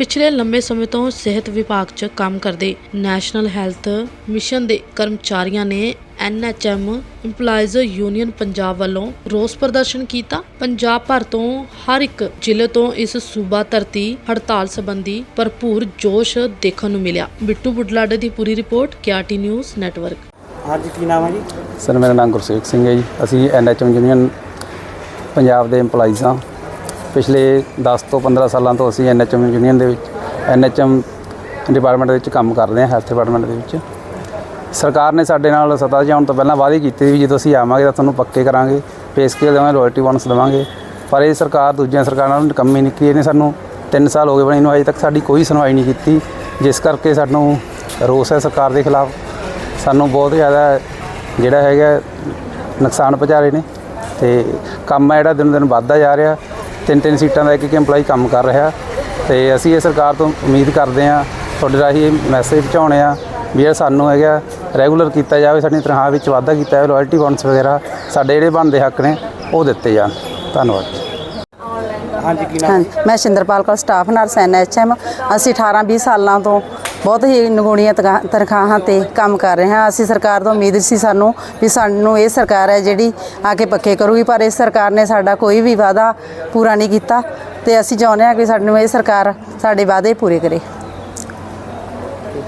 ਪਿਛਲੇ ਲੰਬੇ ਸਮੇਂ ਤੋਂ ਸਿਹਤ ਵਿਭਾਗ 'ਚ ਕੰਮ ਕਰਦੇ ਨੈਸ਼ਨਲ ਹੈਲਥ ਮਿਸ਼ਨ ਦੇ ਕਰਮਚਾਰੀਆਂ ਨੇ ਐਨਐਚਐਮ EMPLOYEES ਯੂਨੀਅਨ ਪੰਜਾਬ ਵੱਲੋਂ ਰੋਸ ਪ੍ਰਦਰਸ਼ਨ ਕੀਤਾ। ਪੰਜਾਬ ਭਰ ਤੋਂ ਹਰ ਇੱਕ ਜ਼ਿਲ੍ਹੇ ਤੋਂ ਇਸ ਸੂਬਾ ਧਰਤੀ ਹੜਤਾਲ ਸੰਬੰਧੀ ਭਰਪੂਰ ਜੋਸ਼ ਦੇਖਣ ਨੂੰ ਮਿਲਿਆ। ਬਿੱਟੂ ਬੁੱਢਲਾਡੇ ਦੀ ਪੂਰੀ ਰਿਪੋਰਟ ਕਿਆਟੀ ਨਿਊਜ਼ ਨੈਟਵਰਕ। ਹਾਂਜੀ ਕੀ ਨਾਮ ਹੈ ਜੀ? ਸਰ ਮੇਰਾ ਨਾਮ ਗੁਰਸੇਵਕ ਸਿੰਘ ਹੈ ਜੀ। ਅਸੀਂ ਐਨਐਚਐਮ ਯੂਨੀਅਨ ਪੰਜਾਬ ਦੇ EMPLOYEES ਹਾਂ। ਪਿਛਲੇ 10 ਤੋਂ 15 ਸਾਲਾਂ ਤੋਂ ਅਸੀਂ ਐਨਐਚਐਮ ਯੂਨੀਅਨ ਦੇ ਵਿੱਚ, ਐਨਐਚਐਮ ਡਿਪਾਰਟਮੈਂਟ ਦੇ ਵਿੱਚ ਕੰਮ ਕਰਦੇ ਹਾਂ, ਹੈਲਥ ਡਿਪਾਰਟਮੈਂਟ ਦੇ ਵਿੱਚ। ਸਰਕਾਰ ਨੇ ਸਾਡੇ ਨਾਲ ਸੱਤਾ 'ਚ ਆਉਣ ਤੋਂ ਪਹਿਲਾਂ ਵਾਅਦੇ ਕੀਤੇ ਵੀ ਜਦੋਂ ਅਸੀਂ ਆਵਾਂਗੇ ਤਾਂ ਤੁਹਾਨੂੰ ਪੱਕੇ ਕਰਾਂਗੇ, ਪੇ ਸਕੇਲ ਦੇਵਾਂਗੇ ਰੋਇਲਟੀ ਬੋਨਸ ਦੇਵਾਂਗੇ। ਪਰ ਇਹ ਸਰਕਾਰ ਦੂਜੀਆਂ ਸਰਕਾਰਾਂ ਨਾਲ ਕੰਮੀ ਹੀ ਨਹੀਂ ਇਹਨੇ ਸਾਨੂੰ 3 ਸਾਲ ਹੋ ਗਏ ਬਣੀ ਨੂੰ, ਅਜੇ ਤੱਕ ਸਾਡੀ ਕੋਈ ਸੁਣਵਾਈ ਨਹੀਂ ਕੀਤੀ। ਜਿਸ ਕਰਕੇ ਸਾਨੂੰ ਰੋਸ ਹੈ ਸਰਕਾਰ ਦੇ ਖਿਲਾਫ। ਸਾਨੂੰ ਬਹੁਤ ਜ਼ਿਆਦਾ ਜਿਹੜਾ ਹੈਗਾ ਨੁਕਸਾਨ ਪਹੁੰਚਾ ਰਹੇ ਨੇ। ਤੇ ਕੰਮ ਹੈ ਜਿਹੜਾ ਦਿਨ ਦਿਨ ਵੱਧਦਾ ਜਾ ਰਿਹਾ। ਤਿੰਨ ਤਿੰਨ ਸੀਟਾਂ ਦਾ ਇੱਕ ਇੱਕ EMPLOYEE ਕੰਮ ਕਰ ਰਿਹਾ। ਤੇ ਅਸੀਂ ਇਹ ਸਰਕਾਰ ਤੋਂ ਉਮੀਦ ਕਰਦੇ ਹਾਂ ਤੁਹਾਡੇ ਰਾਹੀਂ ਇਹ ਮੈਸੇਜ ਪਹੁੰਚਾਉਣੇ ਆ ਵੀ ਇਹ ਸਾਨੂੰ ਹੈਗਾ ਰੈਗੂਲਰ ਕੀਤਾ ਜਾਵੇ ਸਾਡੀ ਤਨਖਾਹ ਵਿੱਚ ਵਾਧਾ ਕੀਤਾ ਜਾਵੇ ਰਾਇਲਟੀ ਬੋਨਸ ਵਗੈਰਾ ਸਾਡੇ ਜਿਹੜੇ ਬਣਦੇ ਹੱਕ ਨੇ ਉਹ ਦਿੱਤੇ ਜਾਣ। ਧੰਨਵਾਦ ਹਾਂਜੀ ਕੀ ਨਾਮ? ਹਾਂਜੀ ਮੈਂ Shinderpal Kaur staff nurse NHM ਅਸੀਂ 18 20 ਸਾਲਾਂ ਤੋਂ ਬਹੁਤ ਹੀ ਨਗੂਣੀਆਂ ਤਨਖਾਹ- ਤਨਖਾਹਾਂ ਤੇ ਕੰਮ ਕਰ ਰਹੇ ਹਾਂ। ਅਸੀਂ ਸਰਕਾਰ ਤੋਂ ਉਮੀਦ ਸੀ ਸਾਨੂੰ ਵੀ ਸਾਨੂੰ ਇਹ ਸਰਕਾਰ ਹੈ ਜਿਹੜੀ ਆ ਕੇ ਪੱਕੇ ਕਰੂਗੀ, ਪਰ ਇਸ ਸਰਕਾਰ ਨੇ ਸਾਡਾ ਕੋਈ ਵੀ ਵਾਅਦਾ ਪੂਰਾ ਨਹੀਂ ਕੀਤਾ ਤੇ ਅਸੀਂ ਚਾਹੁੰਦੇ ਹਾਂ ਕਿ ਸਾਨੂੰ ਇਹ ਸਰਕਾਰ ਸਾਡੇ ਵਾਅਦੇ ਪੂਰੇ ਕਰੇ।